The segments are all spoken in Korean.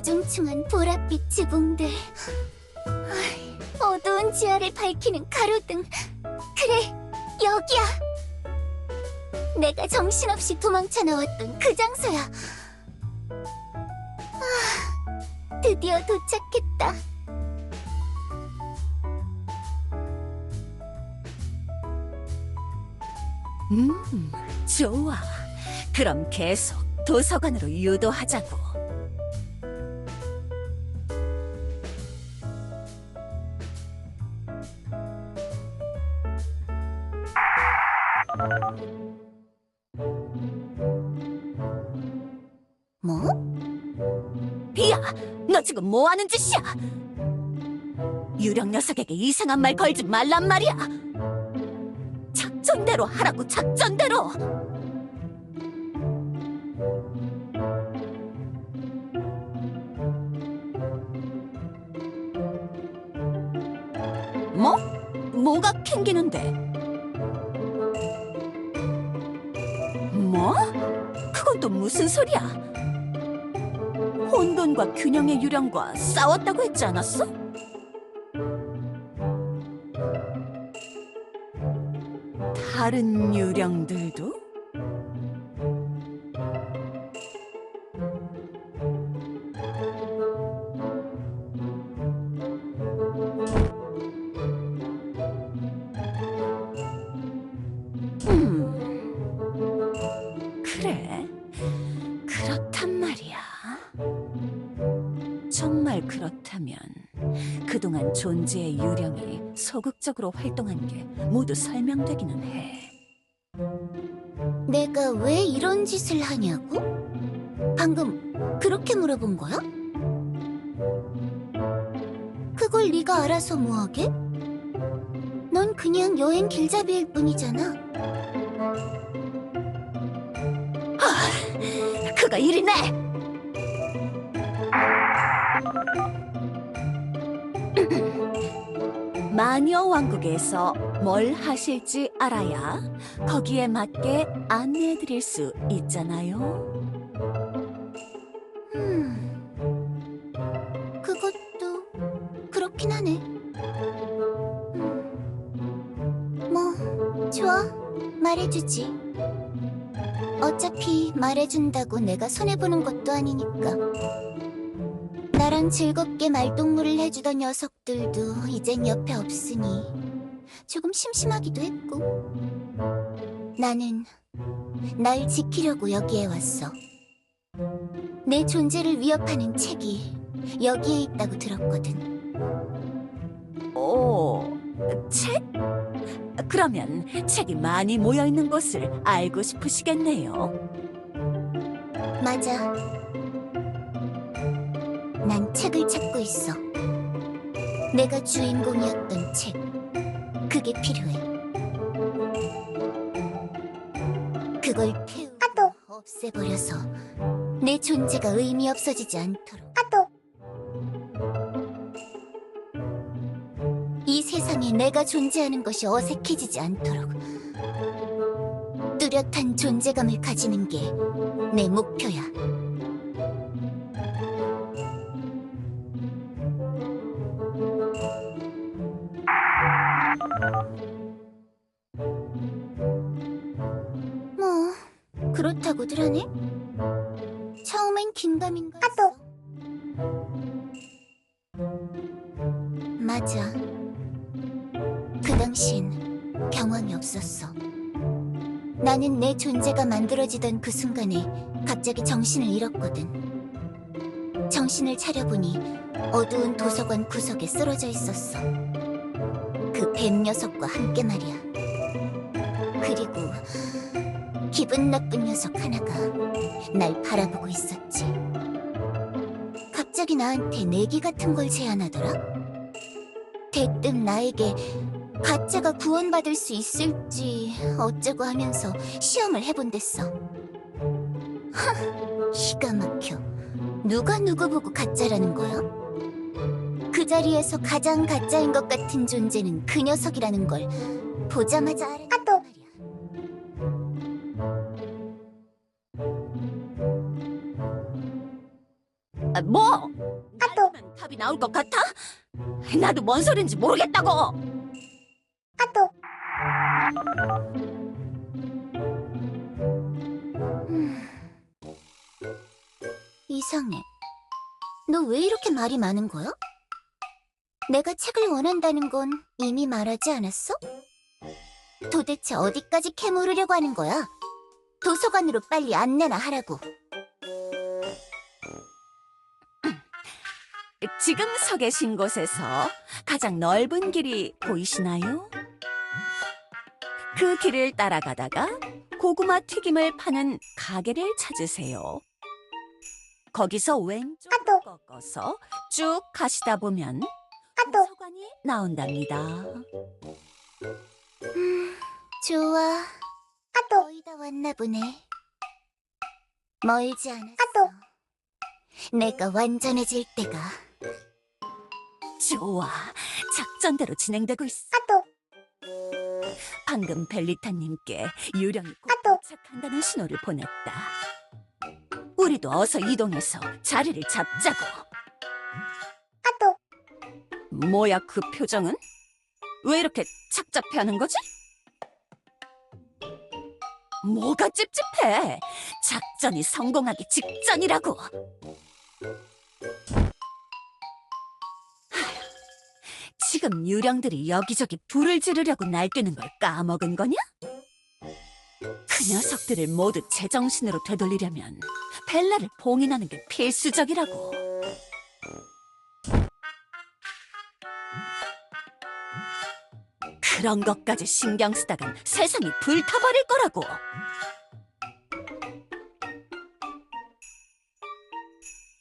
우중충한 보랏빛 지붕들 어두운 지하를 밝히는 가로등. 그래 여기야. 내가 정신없이 도망쳐 나왔던 그 장소야. 아, 드디어 도착했다. 음, 좋아. 그럼 계속 도서관으로 유도하자고. 뭐? 비야, 너 지금 뭐 하는 짓이야? 유령 녀석에게 이상한 말 걸지 말란 말이야. 작전대로 하라고 작전대로. 뭐? 뭐가 캥기는데? 뭐? 그건 또 무슨 소리야? 혼돈과 균형의 유령과 싸웠다고 했지 않았어? 다른 유령들도? 정말 그렇다면 그동안 존재의 유령이 소극적으로 활동한 게 모두 설명되기는 해. 내가 왜 이런 짓을 하냐고? 방금 그렇게 물어본 거야? 그걸 네가 알아서 뭐하게? 넌 그냥 여행 길잡이일 뿐이잖아. 그가 일이네! 마녀 왕국에서 뭘 하실지 알아야 거기에 맞게 안내해 드릴 수 있잖아요. 음, 그것도 그렇긴 하네. 음, 뭐, 좋아. 말해주지. 어차피 말해준다고 내가 손해보는 것도 아니니까. 나랑 즐겁게 말동무를 해주던 녀석들도 이젠 옆에 없으니 조금 심심하기도 했고. 나는 날 지키려고 여기에 왔어. 내 존재를 위협하는 책이 여기에 있다고 들었거든. 오, 책? 그러면 책이 많이 모여있는 곳을 알고 싶으시겠네요. 맞아. 난 책을 찾고 있어. 내가 주인공이었던 책. 그게 필요해. 그걸 태우고 없애버려서 내 존재가 의미 없어지지 않도록. 이 세상에 내가 존재하는 것이 어색해지지 않도록. 뚜렷한 존재감을 가지는 게 내 목표야. 그렇다고들 하네. 처음엔 긴가민가 했어. 맞아. 그 당신 경황이 없었어. 나는 내 존재가 만들어지던 그 순간에 갑자기 정신을 잃었거든. 정신을 차려보니 어두운 도서관 구석에 쓰러져 있었어. 그 뱀 녀석과 함께 말이야. 그리고 기분 나쁜 녀석 하나가 날 바라보고 있었지. 갑자기 나한테 내기 같은 걸 제안하더라. 대뜸 나에게 가짜가 구원받을 수 있을지 어쩌고 하면서 시험을 해본댔어. 하, 기가 막혀. 누가 누구 보고 가짜라는 거야? 그 자리에서 가장 가짜인 것 같은 존재는 그 녀석이라는 걸 보자마자 알았 아, 뭐? 나면 답이 나올 것 같아? 나도 뭔 소린지 모르겠다고. 이상해. 너 왜 이렇게 말이 많은 거야? 내가 책을 원한다는 건 이미 말하지 않았어? 도대체 어디까지 캐물으려고 하는 거야? 도서관으로 빨리 안내나 하라고. 지금 서 계신 곳에서 가장 넓은 길이 보이시나요? 그 길을 따라가다가 고구마 튀김을 파는 가게를 찾으세요. 거기서 왼쪽으로 꺾어서 쭉 가시다 보면 도서관이 나온답니다. 음, 좋아. 거의 다 왔나 보네. 멀지 않았어. 내가 완전해질 때가. 좋아, 작전대로 진행되고 있어. 방금 벨리타님께 유령이 곧 도착한다는 신호를 보냈다. 우리도 어서 이동해서 자리를 잡자고. 뭐야 그 표정은? 왜 이렇게 착잡해하는 거지? 뭐가 찝찝해? 작전이 성공하기 직전이라고. 지금 유령들이 여기저기 불을 지르려고 날뛰는 걸 까먹은 거냐? 그 녀석들을 모두 제정신으로 되돌리려면 벨라를 봉인하는 게 필수적이라고. 그런 것까지 신경 쓰다간 세상이 불타버릴 거라고.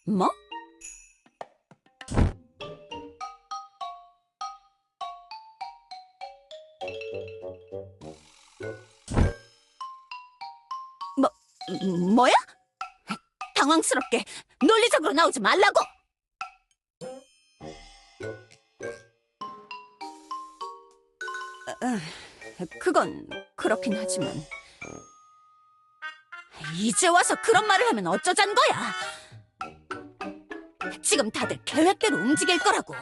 뭐? 뭐, 뭐야? 당황스럽게 논리적으로 나오지 말라고! 어, 그건 그렇긴 하지만 이제 와서 그런 말을 하면 어쩌자는 거야? 지금 다들 계획대로 움직일 거라고.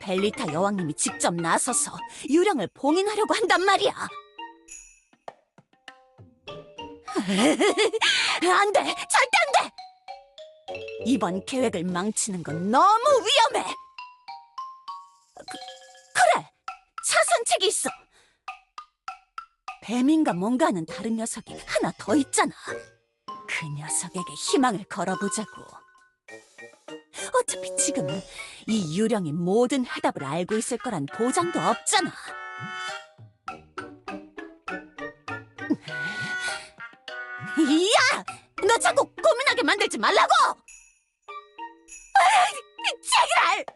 벨리타 여왕님이 직접 나서서 유령을 봉인하려고 한단 말이야. 안 돼! 절대 안 돼! 이번 계획을 망치는 건 너무 위험해! 그, 그래! 차선책이 있어! 뱀인가 뭔가 하는 다른 녀석이 하나 더 있잖아. 그 녀석에게 희망을 걸어보자고. 어차피 지금은 이 유령이 모든 해답을 알고 있을 거란 보장도 없잖아. 이야! 너 자꾸 고민하게 만들지 말라고! 에이, 제기랄!